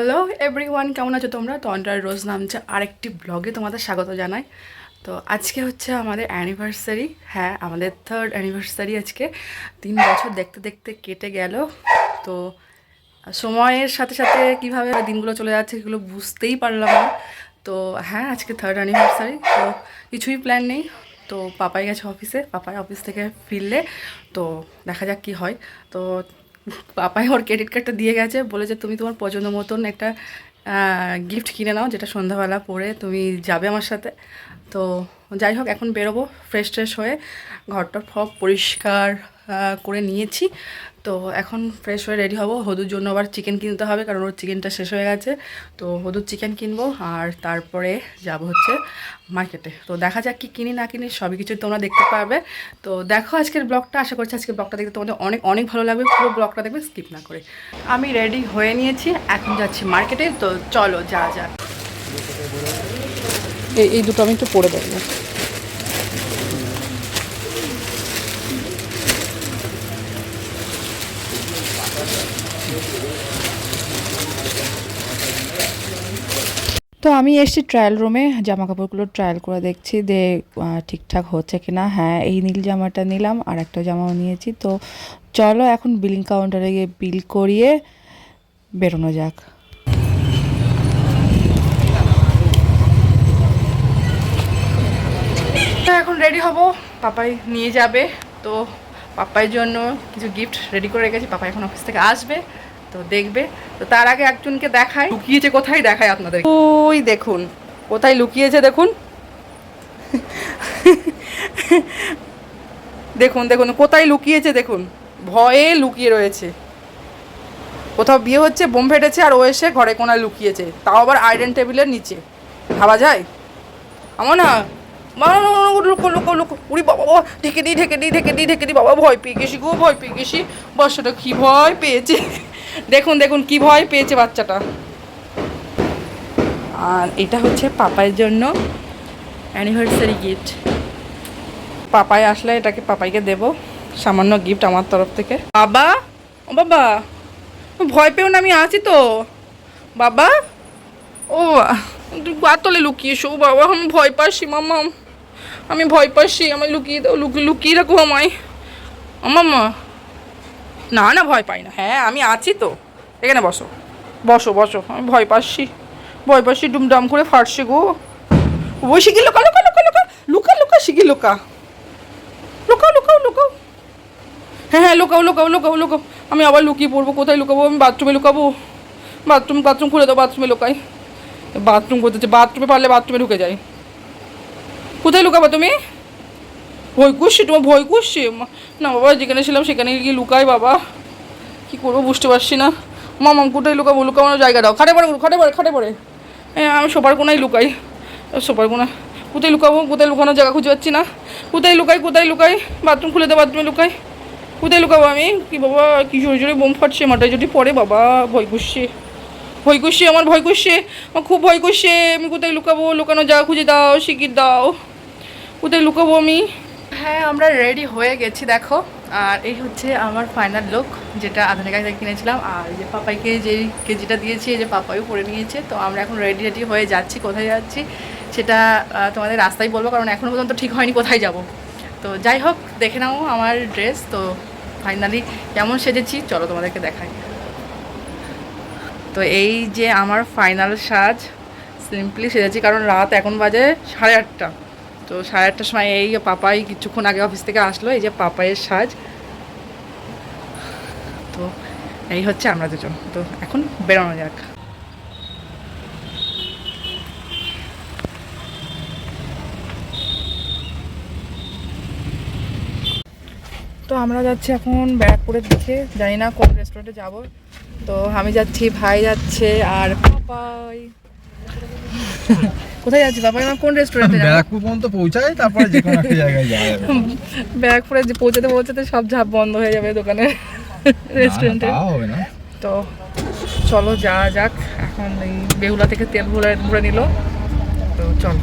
Hello everyone, কেমন আছো তোমরা? তো অন্ডার রোজ নামছে আরেকটি ব্লগে তোমাদের স্বাগত জানাই। তো আজকে হচ্ছে আমাদের অ্যানিভার্সারি হ্যাঁ আমাদের থার্ড অ্যানিভার্সারি আজকে। তিন বছর দেখতে দেখতে কেটে গেল। তো সময়ের সাথে সাথে কীভাবে দিনগুলো চলে যাচ্ছে সেগুলো বুঝতেই পারলাম না। তো হ্যাঁ আজকে থার্ড অ্যানিভার্সারি তো কিছুই প্ল্যান নেই। তো পাপাই গেছে অফিসে পাপাই অফিস থেকে ফিরলে। তো দেখা যাক কি হয়। তো পাপাই ওর ক্রেডিট কার্ডটা দিয়ে গেছে বলেছে তুমি তোমার পছন্দ মতন একটা গিফট কিনে নাও যেটা সন্ধ্যাবেলা পরে তুমি যাবে আমার সাথে। তো যাই হোক, এখন বেরোবো ফ্রেশ ট্রেশ হয়ে ঘরটা সব পরিষ্কার করে নিয়েছি। তো এখন ফ্রেশ হয়ে রেডি হব। হদুর জন্য আবার চিকেন কিনতে হবে, কারণ ওর চিকেনটা শেষ হয়ে গেছে। তো হদুর চিকেন কিনবো, আর তারপরে যাব হচ্ছে মার্কেটে তো দেখা যাক কি কিনি, না কিনি, সবই কিছু তোমরা দেখতে পারবে। তো দেখো আজকের ব্লগটা আশা করছি আজকের ব্লগটা দেখতে তোমাদের অনেক অনেক ভালো লাগবে। পুরো ব্লগটা দেখবে স্কিপ না করে। আমি রেডি হয়ে নিয়েছি, এখন যাচ্ছি মার্কেটে তো চলো, যা যা। এই দুটো আমি একটু পরে দেবো তো আমি এসেছি ট্রায়াল রুমে জামা কাপড়গুলো ট্রায়াল করে দেখছি যে ঠিকঠাক হচ্ছে কি না হ্যাঁ এই নীল জামাটা নিলাম আর একটা জামাও নিয়েছি। তো চলো এখন বিলিং কাউন্টারে গিয়ে বিল করিয়ে বেরোনো যাক। এখন রেডি হব। পাপাই নিয়ে যাবে। তো পাপাইয়ের জন্য কিছু গিফট রেডি করে রেখেছি। পাপা এখন অফিস থেকে আসবে। তো দেখবে। তো তার আগে একজনকে দেখায় লুকিয়েছে কোথায়? দেখায় আপনাদের। ওই দেখুন, কোথায় লুকিয়েছে দেখুন? দেখুন দেখুন, কোথায় লুকিয়েছে দেখুন? ভয়ে লুকিয়ে রয়েছে। কোথাও বিয়ে হচ্ছে, বোম ফেটেছে, আর ও এসে ঘরে কোনায় লুকিয়েছে। তাও আবার আয়রন টেবিলের নিচে। ভাবা যায়? আমার না লুকো লুকো লুকো। উড়ি বাবা ঢেকে দিই ঢেকে দিই ঢেকে দিই ঢেকে দিই, বাবা। ভয় পেয়ে গেছি গো, ভয় পেয়ে গেছি। বাচ্চাটা কী ভয় পেয়েছে? দেখুন দেখুন, কি ভয় পেয়েছে বাচ্চাটা। আর এটা হচ্ছে পাপায়ের জন্য অ্যানিভার্সারি গিফট পাপায় আসলে এটাকে পাপাইকে দেব, সামান্য গিফট আমার তরফ থেকে। বাবা, ও বাবা, ভয় পেও না, আমি আছি তো। বাবা, ও গাতলে লুকিয়েছো বাবা, আমি ভয় পাচ্ছি মামা আমি ভয় পাচ্ছি আমি লুকিয়ে দাও, লুকিয়ে লুকিয়ে রাখো আমায়। মামা না না, ভয় পাই না। হ্যাঁ আমি আছি তো। এখানে বসো। বসো বসো। আমি ভয় পাচ্ছি। ভয় পাচ্ছি, ডুমডাম করে ফাটছে গো। ওই শিখি লুকা লুকা লুকা লুকা। লুকা লুকা শিখি লুকা। লুকাও লুকাও লুকাও। হ্যাঁ হ্যাঁ লুকাও লুকাও লুকাও লুকাও। আমি আবার লুকিয়ে পড়ব। কোথায় লুকাবো? আমি বাথরুমে লুকাবো। বাথরুম বাথরুম খুলে দাও, বাথরুমে লুকাই। বাথরুম করতেছে বাথরুমে পারলে বাথরুমে ঢুকে যাই। কোথায় লুকাবো তুমি? ভয় করছি, তোমার ভয় করছি? না বাবা, যেখানে ছিলাম সেখানে গিয়ে লুকাই বাবা। কি করব বুঝতে পারছি না। মামাম কোথায় লুকাবো? লুকানোর জায়গা দাও। খাটে পড়ে খাটে পড়ে খাটে পড়ে। হ্যাঁ আমি সবার কোনায় লুকাই। সবার কোনা কোথায় লুকাবো? কোথায় লুকানোর জায়গা খুঁজে পাচ্ছি না। কোথায় লুকাই কোথায় লুকাই? বাথরুম খুলে দাও বাথরুমে লুকাই। কোথায় লুকাবো আমি? কি বাবা, কি জোরে জোরে বোম ফাটছে, মাথায় যদি পড়ে বাবা, ভয় করছে। ভয় করছে, আমার ভয় করছে। আমার খুব ভয় করছে। আমি কোথায় লুকাবো? লুকানো জায়গা খুঁজে দাও শিখিয়ে দাও। কোথায় লুকাবো আমি? হ্যাঁ আমরা রেডি হয়ে গেছি, দেখো। আর এই হচ্ছে আমার ফাইনাল লুক যেটা আধার কাছে কিনেছিলাম। আর যে পাপাইকে যে কেজিটা দিয়েছি, এই যে পাপাইও পরে নিয়েছে। তো আমরা এখন রেডি রেডি হয়ে যাচ্ছি, কোথায় যাচ্ছি সেটা তোমাদের রাস্তায় বলব, কারণ এখনও পর্যন্ত ঠিক হয়নি কোথায় যাব। তো যাই হোক, দেখে নাও আমার ড্রেস তো ফাইনালি কেমন সেজেছি, চলো তোমাদেরকে দেখাই। তো এই যে আমার ফাইনাল সাজ সিম্পলি সেজেছি, কারণ রাত এখন বাজে সাড়ে আটটা। তো সাড়ে আটটার সময় এই পাপাই কিছুক্ষণ আগে অফিস থেকে আসলো, এই যে পাপাইয়ের সাজ। তো এই হচ্ছে আমরা দুজন। তো এখন বেরোনো যাক। তো আমরা যাচ্ছি এখন ব্যারাকপুরের দিকে। জানি না কোন রেস্টুরেন্টে যাব। তো আমি যাচ্ছি, ভাই যাচ্ছে আর পাপাই। কোথায় যাচ্ছি? বাবা আমার কোন রেস্টুরেন্টে যাব? ব্যারাকপুর পর্যন্ত পৌঁছায় তারপরে যে কোনো একটা জায়গায় যাওয়া যাবে। ব্যারাকপুরে যে পৌঁছাতে পৌঁছাতে সব ঝাপ বন্ধ হয়ে যাবে দোকানে রেস্টুরেন্টে হবে না। তো চলো যাওয়া যাক। এখন এই বেহুলা থেকে তেল ভরে ভরে নিল। তো চল।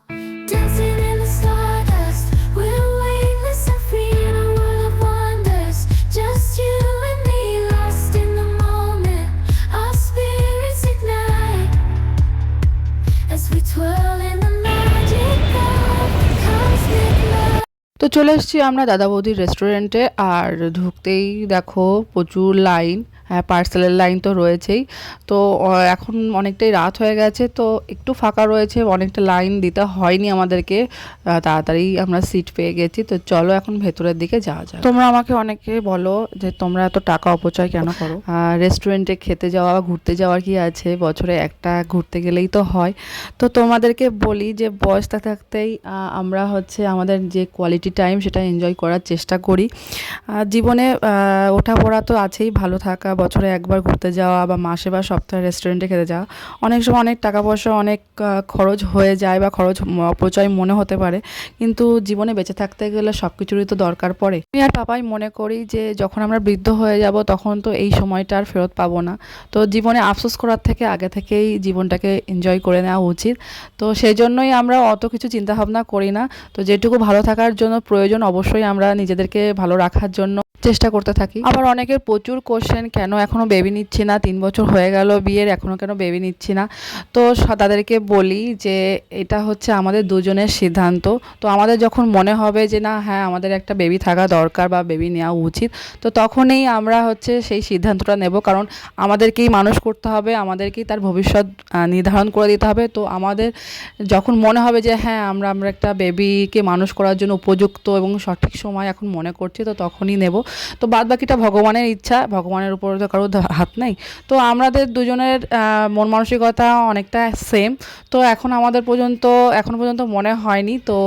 তো চলে এসছি আমরা দাদা বৌদির রেস্টুরেন্টে আর ঢুকতেই দেখো প্রচুর লাইন হ্যাঁ পার্সেলের লাইন তো রয়েছেই। তো এখন অনেকটাই রাত হয়ে গেছে তো একটু ফাঁকা রয়েছে অনেকটা লাইন দিতে হয়নি আমাদেরকে। তাড়াতাড়ি আমরা সিট পেয়ে গেছি তো চলো এখন ভেতরের দিকে যাওয়া যায় তোমরা আমাকে অনেকে বলো যে তোমরা এত টাকা অপচয় কেন করো? রেস্টুরেন্টে খেতে যাওয়া বা ঘুরতে যাওয়ার কি আছে? বছরে একটা ঘুরতে গেলেই তো হয়। তো তোমাদেরকে বলি যে বয়স থাকতেই আমরা হচ্ছে আমাদের যে কোয়ালিটি টাইম সেটা এনজয় করার চেষ্টা করি। জীবনে আহ, ওঠাপড়া তো আছেই ভালো থাকা বছরে একবার ঘুরতে যাওয়া বা মাসে বা সপ্তাহে রেস্টুরেন্টে খেতে যাওয়া, অনেক সময় অনেক টাকা পয়সা অনেক খরচ হয়ে যায় বা খরচ অপচয় মনে হতে পারে। কিন্তু জীবনে বেঁচে থাকতে গেলে সব কিছুরই তো দরকার পড়ে। আমি আর পাপাই মনে করি যে, যখন আমরা বৃদ্ধ হয়ে যাব, তখন তো এই সময়টা আর ফেরত পাবো না। তো জীবনে আফসোস করার থেকে আগে থেকেই জীবনটাকে এনজয় করে নেওয়া উচিত। তো সেই জন্যই আমরা অত কিছু চিন্তা ভাবনা করি না। তো যেটুকু ভালো থাকার জন্য প্রয়োজন, অবশ্যই আমরা নিজেদেরকে ভালো রাখার জন্য চেষ্টা করতে থাকি। আবার অনেকের প্রচুর কোশ্চেন কেন এখনও বেবি নিচ্ছি না? তিন বছর হয়ে গেল, বিয়ের এখনও কেন বেবি নিচ্ছি না? তো তাদেরকে বলি যে, এটা হচ্ছে আমাদের দুজনের সিদ্ধান্ত। তো আমাদের যখন মনে হবে যে, না হ্যাঁ আমাদের একটা বেবি থাকা দরকার বা বেবি নেওয়া উচিত, তো তখনই আমরা হচ্ছে সেই সিদ্ধান্তটা নেব। কারণ আমাদেরকেই মানুষ করতে হবে, আমাদেরকেই তার ভবিষ্যৎ নির্ধারণ করে দিতে হবে। তো আমাদের যখন মনে হবে যে হ্যাঁ আমরা আমরা একটা বেবিকে মানুষ করার জন্য উপযুক্ত এবং সঠিক সময় এখন মনে করছি, তো তখনই নেব। তো বাদ বাকিটা ভগবানের ইচ্ছা, ভগবানের উপরে তো কারোর হাত নেই। তো আমাদের দুজনের মন মানসিকতা অনেকটা সেম তো এখন আমাদের পর্যন্ত, এখন পর্যন্ত মনে হয়নি। তো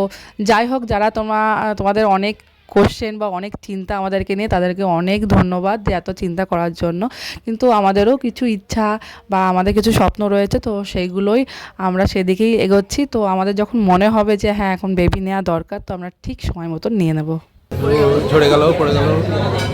যাই হোক, যারা তোমরা তোমাদের অনেক কোশ্চেন বা অনেক চিন্তা আমাদেরকে নিয়ে, তাদেরকে অনেক ধন্যবাদ যে এত চিন্তা করার জন্য। কিন্তু আমাদেরও কিছু ইচ্ছা বা আমাদের কিছু স্বপ্ন রয়েছে, তো সেইগুলোই আমরা সেদিকেই এগোচ্ছি। তো আমাদের যখন মনে হবে যে হ্যাঁ এখন বেবি নেওয়া দরকার, তো আমরা ঠিক সময় মতো নিয়ে নেব। ঝরে গেল পড়ে গেল।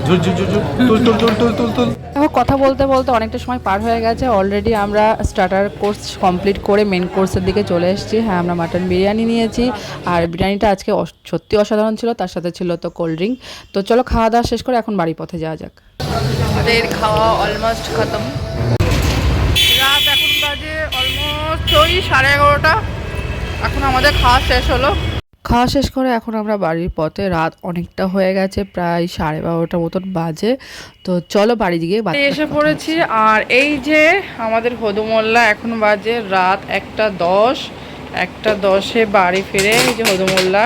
ঝুর ঝুর ঝুর ঝুর তুল তুল তুল তুল তুল তুল। কথা বলতে বলতে অনেকটা সময় পার হয়ে গেছে। অলরেডি আমরা স্টার্টার কোর্স কমপ্লিট করে মেন কোর্সের দিকে চলে এসেছি। হ্যাঁ আমরা মাটন বিরিয়ানি নিয়েছি। আর বিরিয়ানিটা আজকে অস- সত্যি অসাধারণ ছিল। তার সাথে ছিল তো কোল্ড ড্রিঙ্ক তো চলো খাওয়া দাওয়া শেষ করে এখন বাড়ি পথে যাওয়া যাক। আমাদের খাওয়া অলমোস্ট খতম। রাত এখন বাজে অলমোস্ট ওই সাড়ে এগারোটা। এখন আমাদের খাওয়া শেষ হলো। খাওয়া শেষ করে এখন আমরা বাড়ির পথে। রাত অনেকটা হয়ে গেছে প্রায় সাড়ে বারোটা মতন বাজে। তো চলো বাড়ি গিয়ে এসে পড়েছি আর এই যে আমাদের হদুমোল্লা এখন বাজে রাত একটা দশ। একটা দশে বাড়ি ফিরে এই যে হদুমোল্লা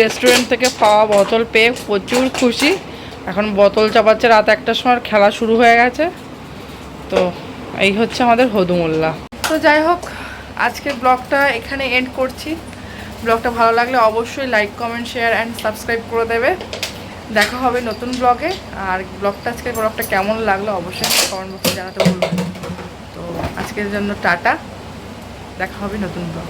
রেস্টুরেন্ট থেকে পাওয়া বোতল পেয়ে প্রচুর খুশি। এখন বোতল চাপাচ্ছে রাত একটার সময় খেলা শুরু হয়ে গেছে। তো এই হচ্ছে আমাদের হদুমোল্লা। তো যাই হোক আজকের ব্লগটা এখানে এন্ড করছি। ব্লগটা ভালো লাগলে অবশ্যই like comment share and subscribe করে দেবে। দেখা হবে নতুন ব্লগে। আর ব্লগটা আজকের ব্লগটা কেমন লাগল অবশ্যই কমেন্ট বক্সে জানাতে বলব তো আজকের জন্য টাটা। দেখা হবে নতুন ব্লগ।